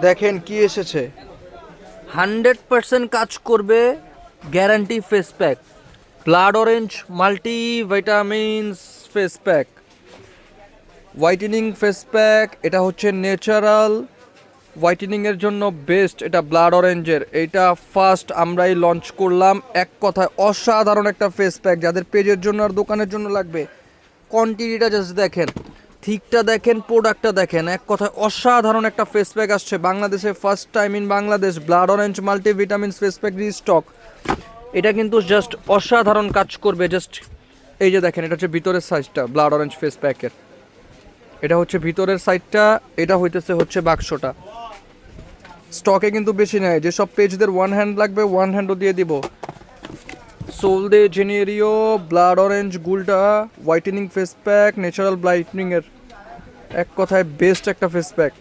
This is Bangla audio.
দেখেন কি এসেছে। হান্ড্রেড পার্সেন্ট কাজ করবে guarantee face pack. Blood orange multi vitamins face pack. Whitening face pack, এটা হচ্ছে ন্যাচারাল। হোয়াইটেনিংয়ের জন্য বেস্ট এটা ব্লাড অরেঞ্জের। এইটা ফার্স্ট আমরাই লঞ্চ করলাম। এক কথায় অসাধারণ একটা ফেস প্যাক, যাদের পেজের জন্য আর দোকানের জন্য লাগবে। কোয়ান্টিটিটা জাস্ট দেখেন। থিকটা দেখেন প্রোডাক্টটা দেখেন। এক কথায় অসাধারণ একটা ফেস প্যাক আসছে। বাংলাদেশে first time in Bangladesh blood orange multivitamin face pack restock এটা কিন্তু জাস্ট অসাধারণ কাজ করবে জাস্ট এই যে দেখেন, এটা হচ্ছে ভিতরের সাইজটা ব্লাড অরেঞ্জ ফেস প্যাকের এটা হচ্ছে ভিতরের সাইডটা এটা হইতেছে হচ্ছে বাক্সটা। স্টকে কিন্তু বেশি নেয় যেসব পেজদের ওয়ান হ্যান্ড লাগবে ওয়ান হ্যান্ডও দিয়ে দিব। সোলদে জেনেরিও blood orange গুলটা whitening face pack natural brightening এর এক কথায় বেস্ট একটা ফেস প্যাক